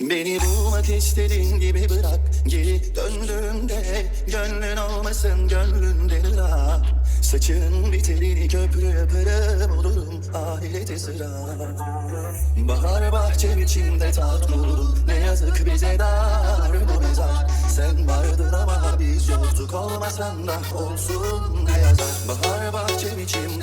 Beni bulmak istediğin gibi bırak. Geri döndüğümde Gönlün olmasın gönlünden ırak. Saçın biterini köprü yaparım olurum. Ahirete sıra. Bahar bahçem içinde olurum Ne yazık bize dar bu mezar. Sen vardın ama biz yoktuk. Olmasan da olsun ne yazar. Bahar bahçem içimde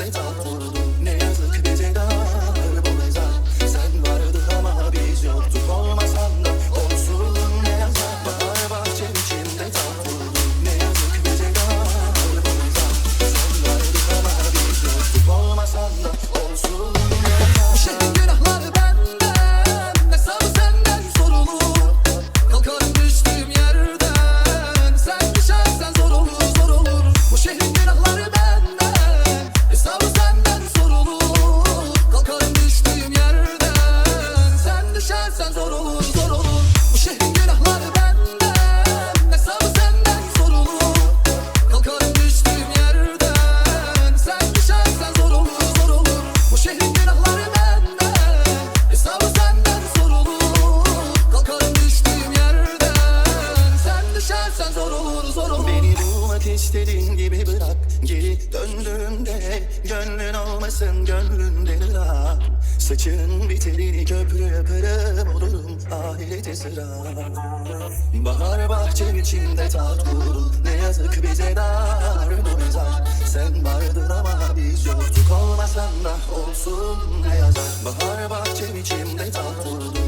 Sen zor olur zor olur. Bu şehrin günahları benden Hesabı senden sorulur Kalkarım düştüğüm yerden. Sen düşersen zor olur zor olur. Bu şehrin günahları benden Hesabı senden sorulur Kalkarım düştüğüm yerden. Sen düşersen zor olur zor olur. Beni bulmak istediğin gibi bırak. Geri döndüğümde Gönlün olmasın gönlünden ırak Saçın biterini köprü yaparım olurum ahirete sıra. Bahar bahçem içinde tatlı olurum Ne yazık bize dar bu mezar. Sen vardın ama biz yoktuk olmasan da olsun ne yazar. Bahar bahçem içimde tatlı olurum